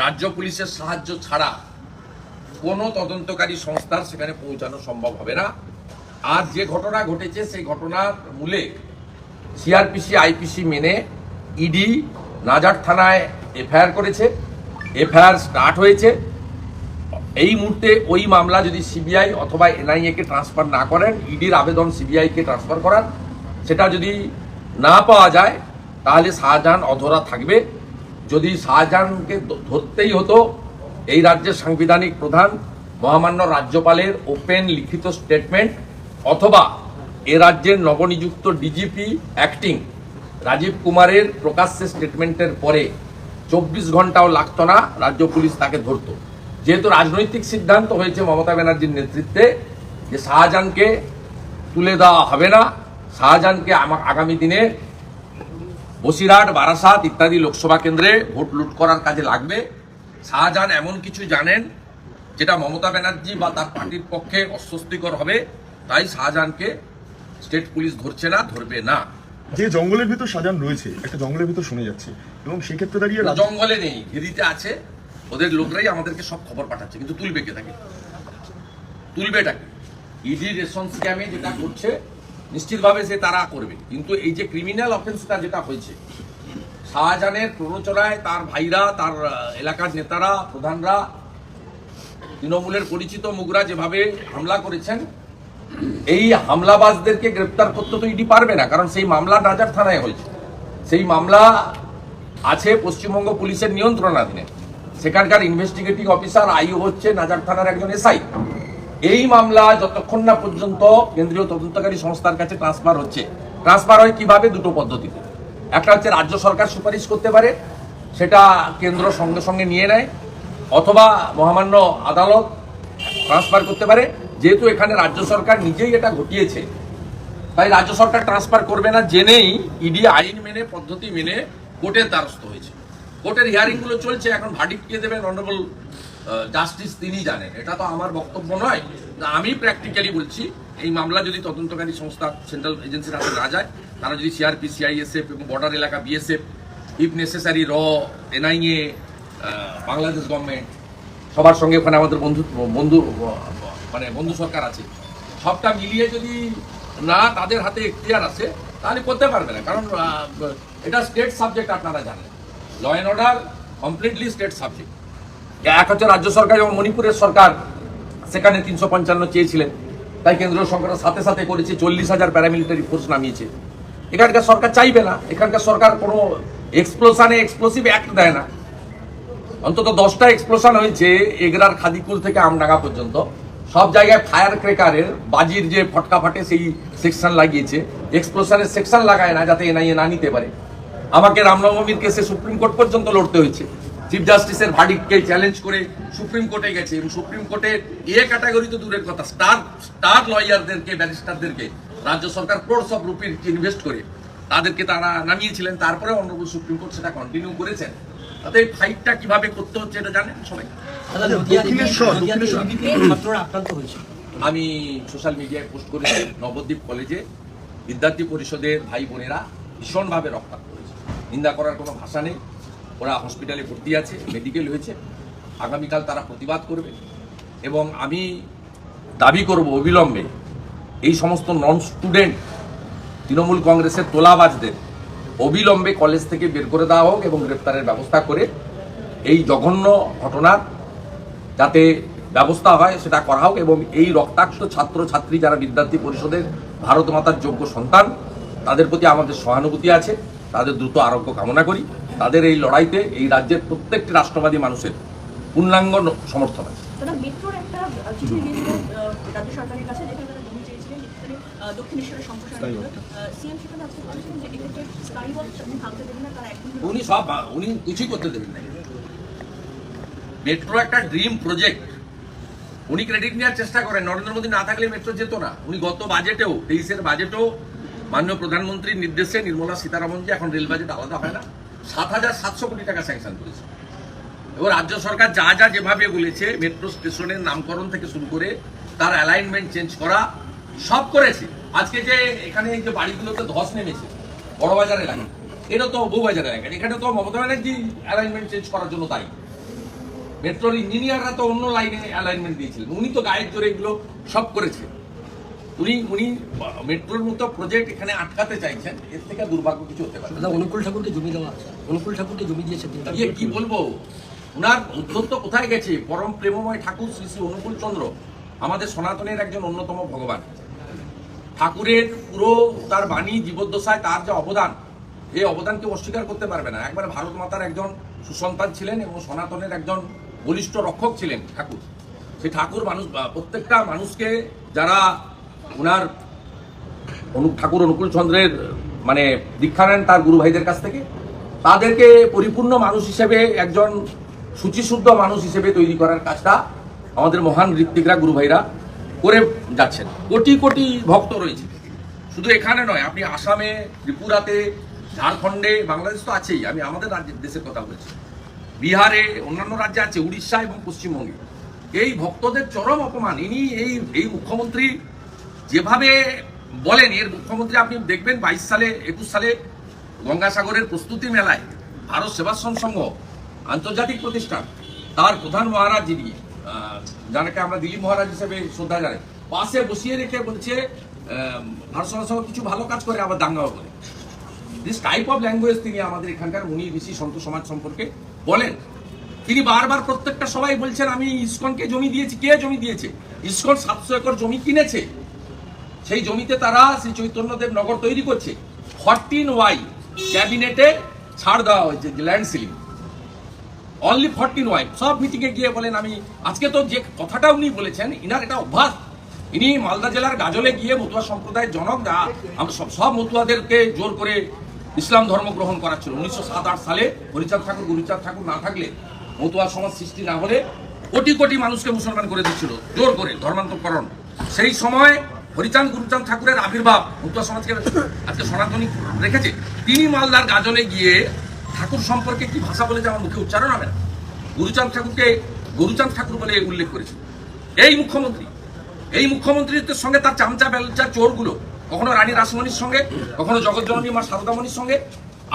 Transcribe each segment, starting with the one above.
রাজ্য পুলিশের সাহায্য ছাড়া কোনো তদন্তকারী সংস্থার সেখানে পৌঁছানো সম্ভব হবে না। আর যে ঘটনা ঘটেছে, সেই ঘটনার মূলে সিআরপিসি, আইপিসি মেনে ইডি নাজার থানায় এফআইআর করেছে। এফআইআর স্টার্ট হয়েছে। এই মুহূর্তে ওই মামলা যদি সিবিআই অথবা এনআইএ কে ট্রান্সফার না করেন, ইডির আবেদন সিবিআই কে ট্রান্সফার করার, সেটা যদি না পাওয়া যায়, তাহলে শাহজাহান অধরা থাকবে। যদি শাহজাহানকে ধরতেই হতো, এই রাজ্যের সাংবিধানিক প্রধান মহামান্য রাজ্যপালের ওপেন লিখিত স্টেটমেন্ট, অথবা এ রাজ্যের নবনিযুক্ত ডিজিপি অ্যাক্টিং রাজীব কুমারের প্রকাশ্যে স্টেটমেন্টের পরে চব্বিশ ঘন্টাও লাগতো না রাজ্য পুলিশ তাকে ধরতো। যেহেতু রাজনৈতিক সিদ্ধান্ত হয়েছে মমতা ব্যানার্জির নেতৃত্বে যে শাহজাহানকে তুলে দেওয়া হবে না, শাহজাহানকে আগামী দিনে বসিরহাট বারাসাত ইত্যাদি লোকসভা কেন্দ্রে ভোট লুট করার কাজে লাগবে। শাহজাহান এমন কিছু জানেন যেটা মমতা ব্যানার্জি বা তার পার্টির পক্ষে অস্বস্তিকর হবে। তাই শাহজাহানকে স্টেট পুলিশ ধরছে না ধরবে না। যে জঙ্গলের ভিতর সাজান রয়েছে একটা জঙ্গলের ভিতর শুনে যাচ্ছে। এবং সেক্ষেত্রে দাঁড়িয়ে জঙ্গলে নেই গিরিতে আছে। ওদের লোকরাই আমাদেরকে সব খবর পাঠাচ্ছে কিন্তু তুলবে কে তাকে? তুলবেটাকে ইডি রেশন স্ক্যামে যেটা করছে নিশ্চিতভাবে সে তারা করবে। কিন্তু এই যে ক্রিমিনাল অফেন্সটা যেটা হয়েছে, শাহজাহানের প্ররোচনায় তার ভাইরা, তার এলাকার নেতারা, প্রধানরা, তৃণমূলের পরিচিত মুগরা যেভাবে হামলা করেছেন, এই হামলাবাজদেরকে গ্রেপ্তার করতে তো ইডি পারবে না, কারণ সেই মামলা নাজার থানায় হয়েছে। সেই মামলা আছে পশ্চিমবঙ্গ পুলিশের নিয়ন্ত্রণাধীনে। সেখানকার ইনভেস্টিগেটিভ অফিসার আইও হচ্ছে নাজার থানার একজন এসআই। এই মামলা যতক্ষণ না পর্যন্ত কেন্দ্রীয় তদন্তকারী সংস্থার কাছে ট্রান্সফার হচ্ছে, ট্রান্সফার হয় কীভাবে দুটো পদ্ধতিতে। একটা হচ্ছে রাজ্য সরকার সুপারিশ করতে পারে, সেটা কেন্দ্র সঙ্গে সঙ্গে নিয়ে নেয়, অথবা মহামান্য আদালত ট্রান্সফার করতে পারে। যেহেতু এখানে রাজ্য সরকার নিজেই এটা ঘটিয়েছে, তাই রাজ্য সরকার ট্রান্সফার করবে না জেনেই ইডি আইন মেনে, পদ্ধতি মেনে কোর্টের দ্বারস্থ হয়েছে। কোর্টের হিয়ারিংগুলো চলছে, এখন ভার্ডিক্ট কে দেবেন অনারেবল জাস্টিস তিনি জানেন। এটা তো আমার বক্তব্য নয়। আমি প্র্যাকটিক্যালি বলছি, এই মামলা যদি তদন্তকারী সংস্থা সেন্ট্রাল এজেন্সির হাতে না যায়, তারা যদি সিআরপি সিআইএসএফ এবং বর্ডার এলাকা বিএসএফ ইফ নেসেসারি র এনআইএ বাংলাদেশ গভর্নমেন্ট সবার সঙ্গে ওখানে আমাদের বন্ধু বন্ধু মানে বন্ধু সরকার আছে, সবটা মিলিয়ে যদি না তাদের হাতে এখতিয়ার আছে, তাহলে করতে পারবে না। কারণ এটা স্টেট সাবজেক্ট আপনারা জানেন। Law and order completely state subject এক হচ্ছে রাজ্য সরকার এবং মণিপুরের সরকার সেখানে তিনশো পঞ্চান্ন চেয়েছিলেন। তাই কেন্দ্রীয় সরকার সাথে সাথে করেছে চল্লিশ হাজার প্যারামিলিটারি ফোর্স নামিয়েছে। এখানকার সরকার চাইবে না। এখানকার সরকার কোনো এক্সপ্লোশনে এক্সপ্লোসিভ অ্যাক্ট দেয় না। অন্তত দশটা এক্সপ্লোশন হয়েছে এগরার খাদিকুল থেকে আমডাঙ্গা পর্যন্ত। সব জায়গায় ফায়ার ক্রেকারের বাজির যে ফটকা ফাটে সেই সেকশন লাগিয়েছে। এক্সপ্লোশনের সেকশন লাগায় না যাতে এনআইএ না নিতে পারে। আমাকে রামনবমীর কেসে সুপ্রিম কোর্ট পর্যন্ত লড়তে হয়েছে। চিফ জাস্টিসের ভার্ডিককে চ্যালেঞ্জ করে সুপ্রিম কোর্টে গেছে এবং সুপ্রিম কোর্টে এ ক্যাটাগরি তো দূরের কথা। স্টার স্টার লয়ারদেরকে ব্যারিস্টারদেরকে রাজ্য সরকার ক্রোডস অফ রুপির ইনভেস্ট করে তাদেরকে তারা নামিয়েছিলেন। তারপরে অন্যবল সুপ্রিম কোর্ট সেটা কন্টিনিউ করেছেন তাতে এই ফাইটটা কীভাবে করতে হচ্ছে এটা জানেন সবাই? হয়েছে। আমি সোশ্যাল মিডিয়ায় পোস্ট করেছি নবদ্বীপ কলেজে বিদ্যার্থী পরিষদের ভাই বোনেরা ভীষণভাবে রক্তাক্ত করেছে নিন্দা করার কোনো ভাষা নেই। ওরা হসপিটালে ভর্তি আছে মেডিকেল হয়েছে। আগামীকাল তারা প্রতিবাদ করবে। এবং আমি দাবি করব অবিলম্বে এই সমস্ত নন স্টুডেন্ট তৃণমূল কংগ্রেসের তোলাবাজদের অবিলম্বে কলেজ থেকে বের করে দেওয়া হোক এবং গ্রেপ্তারের ব্যবস্থা করে এই জঘন্য ঘটনার যাতে ব্যবস্থা হয় সেটা করা হোক এবং এই রক্তাক্ত ছাত্র ছাত্রী যারা বিদ্যার্থী পরিষদের ভারত মাতার যোগ্য সন্তান, তাদের প্রতি আমাদের সহানুভূতি আছে, তাদের দ্রুত আরোগ্য কামনা করি। তাদের এই লড়াইতে এই রাজ্যের প্রত্যেকটি রাষ্ট্রবাদী মানুষের পূর্ণাঙ্গ সমর্থন আছে। উনি সব উনি কিছুই করতে দেবেন না। মেট্রো একটা ড্রিম প্রজেক্ট। উনি ক্রেডিট নেওয়ার চেষ্টা করেন। নরেন্দ্র মোদী না থাকলে মেট্রো যেত না। উনি গত বাজেটেও তেইশের বাজেটেও মাননীয় প্রধানমন্ত্রীর নির্দেশে নির্মলা সীতারামন যে এখন রেল বাজেট আলাদা হয় না। সাত হাজার সাতশো কোটি টাকা স্যাংশন করেছে। এবার রাজ্য সরকার যা যা যেভাবে বলেছে মেট্রো স্টেশনের নামকরণ থেকে শুরু করে তার অ্যালাইনমেন্ট চেঞ্জ করা সব করেছে। আজকে যে এখানে যে বাড়িগুলোতে ধস নেমেছে, বড়বাজার এলাকা, এটা তো বউবাজার এলাকা, এখানে তো মমতা ব্যানার্জি অ্যালাইনমেন্ট চেঞ্জ করার জন্য তাই মেট্রোর ইঞ্জিনিয়াররা তো অন্য লাইনে অ্যালাইনমেন্ট দিয়েছিলেন, উনি তো গায়ের জোরে এগুলো সব করেছে। উনি উনি মেট্রোর মতো প্রজেক্ট এখানে আটকাতে চাইছেন এর থেকে দুর্ভাগ্য কিছু হতে পারে। না। অনুকূল ঠাকুরকে জমি দেওয়া আছে। অনুকূল ঠাকুরকে জমি দিয়েছে তিনি। ইয়ে কি বলব? ওনার উদ্ধত্ত কোথায় গেছে? পরম প্রেমময় ঠাকুর শ্রী শ্রী অনুকূল চন্দ্র আমাদের সনাতনের একজন অন্যতম ভগবান। ঠাকুরের পুরো তার বাণী জীবদ্দশায় তার যে অবদান এই অবদানকে অস্বীকার করতে পারবে না। একবার ভারত মাতার একজন সুসন্তান ছিলেন এবং সনাতনের একজন বলিষ্ঠ রক্ষক ছিলেন ঠাকুর। সেই ঠাকুর মানুষ প্রত্যেকটা মানুষকে যারা ওনার অনু ঠাকুর অনুকূল চন্দ্রের মানে দীক্ষা নেন তার গুরু ভাইদের কাছ থেকে। তাদেরকে পরিপূর্ণ মানুষ হিসেবে, একজন শুচিশুদ্ধ মানুষ হিসেবে তৈরি করার কাজটা আমাদের মহান ঋত্বিকরা গুরু ভাইরা করে যাচ্ছেন। কোটি কোটি ভক্ত রয়েছে। শুধু এখানে নয়, আপনি আসামে, ত্রিপুরাতে, ঝাড়খণ্ডে, বাংলাদেশ তো আছেই, আমি আমাদের রাজ্যের দেশের কথা বলছি। বিহারে, অন্যান্য রাজ্যে আছে, উড়িষ্যা এবং পশ্চিমবঙ্গে। এই ভক্তদের চরম অপমান। ইনি এই এই মুখ্যমন্ত্রী যেভাবে বলেন, এর মুখ্যমন্ত্রী আপনি দেখবেন বাইশ সালে, একুশ সালে গঙ্গাসাগরের প্রস্তুতি মেলায় ভারত সেবাশ্রম সংঘ, আন্তর্জাতিক প্রতিষ্ঠান, তার প্রধান মহারাজ যিনি যাকে আমরা দিলীপ মহারাজ হিসেবে শ্রদ্ধা জানাই, পাশে বসিয়ে রেখে বলছে ভারত সংঘ কিছু ভালো কাজ করে, আবার দাঙ্গাও করে। দিস টাইপ অফ ল্যাঙ্গুয়েজ তিনি আমাদের এখানকার, উনি ঋষি সন্ত সমাজ সম্পর্কে বলেন। তিনি বারবার প্রত্যেকটা সবাই বলছেন, আমি ইসকনকে জমি দিয়েছি। কে জমি দিয়েছে? ইসকন সাতশো একর জমি কিনেছে। সেই জমিতে তারা শ্রী চৈতন্যদেব নগর তৈরি করছে। ফরটিন ওয়াই ক্যাবিনেটে ছাড় দেওয়া হয়েছে land ceiling only fourteen Y সব মিটিংয়ে গিয়ে বলেন, আমি আজকে তো যে কথাটা উনি বলেছেন, ইনার এটা অভ্যাস। ইনি মালদা জেলার গাজলে গিয়ে মতুয়া সম্প্রদায়ের জনক যা আমরা সব সব মতুয়াদেরকে জোর করে ইসলাম ধর্ম গ্রহণ করাচ্ছিল। উনিশশো সাত আট সালে হরিচাঁদ ঠাকুর, গুরুচাঁদ ঠাকুর না থাকলে মতুয়া সমাজ সৃষ্টি না হলে কোটি কোটি মানুষকে মুসলমান করে দিচ্ছিল, জোর করে ধর্মান্তরকরণ। সেই সময় হরিচাঁদ গুরুচাঁদ ঠাকুরের আবির্ভাব মতুয়া সমাজকে আজকে সনাতনী রেখেছে। তিনি মালদার গাজলে গিয়ে ঠাকুর সম্পর্কে কি ভাষা বলে যে আমার মুখে উচ্চারণ হবে না? গুরুচাঁদ ঠাকুরকে গুরুচাঁদ ঠাকুর বলে উল্লেখ করেছে। এই মুখ্যমন্ত্রী, এই মুখ্যমন্ত্রীর সঙ্গে তার চামচা, বেলচা, চোরগুলো, কখনো রানী রাসমণির সঙ্গে, কখনো জগৎজননী মা সারদামণির সঙ্গে,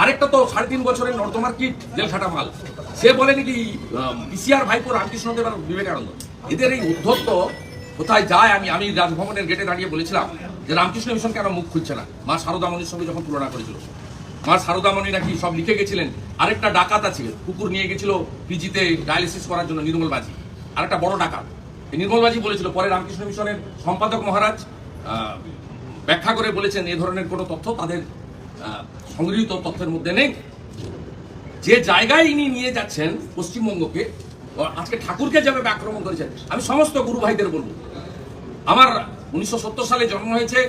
আরেকটা তো সাড়ে তিন বছরের নর্দমার কিট জেল খাটা মাল, সে বলে নাকি পিসিআর ভাইপো রামকৃষ্ণদেব আর বিবেকানন্দ। এদের এই উদ্ধত্ত কোথায় যায় আমি আমি রাজভবনের গেটে দাঁড়িয়ে বলেছিলাম যে রামকৃষ্ণ মিশন কেন মুখ খুলছে না? মা সারদামণির সঙ্গে যখন তুলনা করেছিল। মা সারদামণি নাকি সব লিখে গেছিলেন, আরেকটা ডাকাত আছে, কুকুর নিয়ে গেছিল পিজিতে ডায়ালিসিস করার জন্য নির্মল বাজি আরেকটা বড় ডাকাত। নির্মল বাজি বলেছিল, পরে রামকৃষ্ণ মিশনের সম্পাদক মহারাজ ব্যাখ্যা করে বলেছেন, এ ধরনের কোনো তথ্য তাদের সংগৃহীত তথ্যের মধ্যে নেই। যে জায়গায় ইনি নিয়ে যাচ্ছেন পশ্চিমবঙ্গকে আজকে ঠাকুরকে যেভাবে আক্রমণ করেছেন আমি সমস্ত গুরু ভাইদের বলব। আমার উনিশশো সত্তর সালে জন্ম হয়েছে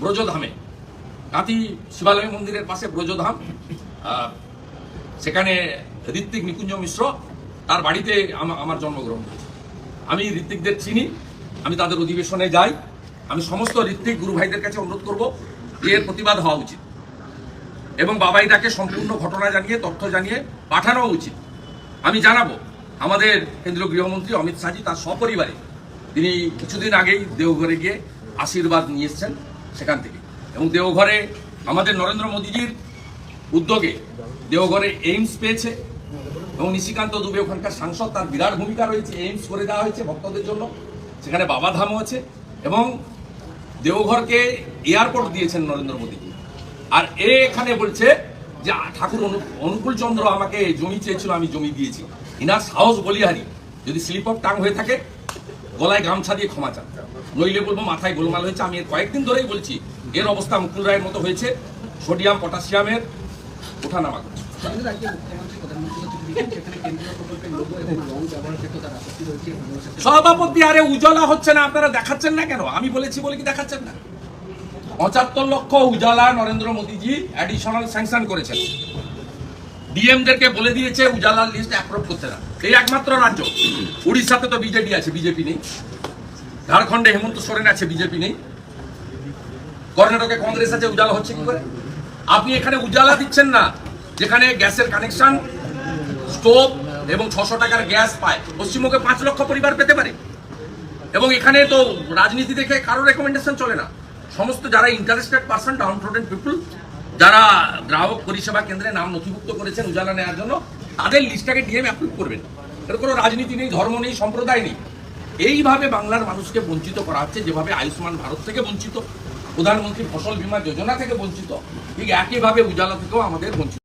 ব্রজধামে। কাতি শিবালয় মন্দিরের পাশে ব্রজধাম। সেখানে ঋত্বিক নিকুঞ্জ মিশ্র তার বাড়িতে আমার জন্মগ্রহণ হয়েছে। আমি ঋত্বিকদের চিনি, আমি তাদের অধিবেশনে যাই। আমি সমস্ত ঋত্বিক গুরু ভাইদের কাছে অনুরোধ করব এর প্রতিবাদ হওয়া উচিত। এবং বাবাইদাকে সম্পূর্ণ ঘটনা জানিয়ে, তথ্য জানিয়ে পাঠানো উচিত। আমি জানাব আমাদের কেন্দ্রীয় গৃহমন্ত্রী অমিত শাহজি তার সপরিবারে তিনি কিছুদিন আগেই দেওঘরে গিয়ে আশীর্বাদ নিয়ে এসছেন সেখান থেকে। এবং দেওঘরে আমাদের নরেন্দ্র মোদীজির উদ্যোগে দেওঘরে এইমস পেয়েছে এবং নিশিকান্ত দুবে ওখানকার সাংসদ তার বিরাট ভূমিকা রয়েছে, এইমস করে দেওয়া হয়েছে ভক্তদের জন্য। সেখানে বাবাধামও আছে এবং দেওঘরকে এয়ারপোর্ট দিয়েছেন নরেন্দ্র মোদীজি। আর এ এখানে বলছে যে, ঠাকুর অনু- অনুকূল চন্দ্র আমাকে জমি চেয়েছিল, আমি জমি দিয়েছি। ইনার সাহস বলিহারি যদি স্লিপ অফ টাং হয়ে থাকে গলায় গামছা দিয়ে ক্ষমা চান। নইলে বলব মাথায় গোলমাল হয়েছে। আমি এর কয়েকদিন ধরেই বলছি এর অবস্থা মুকুল রায়ের মতো হয়েছে। সোডিয়াম পটাশিয়ামের ওঠানামা করছে। সভাপতি আরে উজালা হচ্ছে না আপনারা দেখাচ্ছেন না কেন? আমি বলেছি বলে কি দেখাচ্ছেন না? পঁচাত্তর লক্ষ উজালা নরেন্দ্র মোদীজি অ্যাডিশনাল স্যাংশন করেছেন। ডিএমদেরকে বলে দিয়েছে, উজালার লিস্ট অ্যাপ্রুভ করতে না। এই একমাত্র রাজ্য। উড়িষ্যাতে তো বিজেপি আছে বিজেপি নেই। ঝাড়খণ্ডে হেমন্ত সোরেন আছে বিজেপি নেই। কর্ণাটকে কংগ্রেস আছে, উজালা হচ্ছে কি করে? আপনি এখানে উজালা দিচ্ছেন না, যেখানে গ্যাসের কানেকশন স্টোভ এবং ছশো টাকার গ্যাস পায়। পশ্চিমবঙ্গে পাঁচ লক্ষ পরিবার পেতে পারে। এবং এখানে তো রাজনীতি দেখে কারও রেকমেন্ডেশন চলে না। সমস্ত যারা ইন্টারেস্টেড পার্সন ডাউন পিপুল যারা গ্রাহক পরিষেবা কেন্দ্রে নাম নথিভুক্ত করেছেন উজালা নেওয়ার জন্য, তাদের লিস্টটাকে ডিএম অ্যাপ্রুভ করবেন। এর কোনো রাজনীতি নেই, ধর্ম নেই, সম্প্রদায় নেই। এইভাবে বাংলার মানুষকে বঞ্চিত করা হচ্ছে, যেভাবে আয়ুষ্মান ভারত থেকে বঞ্চিত, প্রধানমন্ত্রী ফসল বীমা যোজনা থেকে বঞ্চিত, ঠিক একইভাবে উজালা থেকেও আমাদের বঞ্চিত।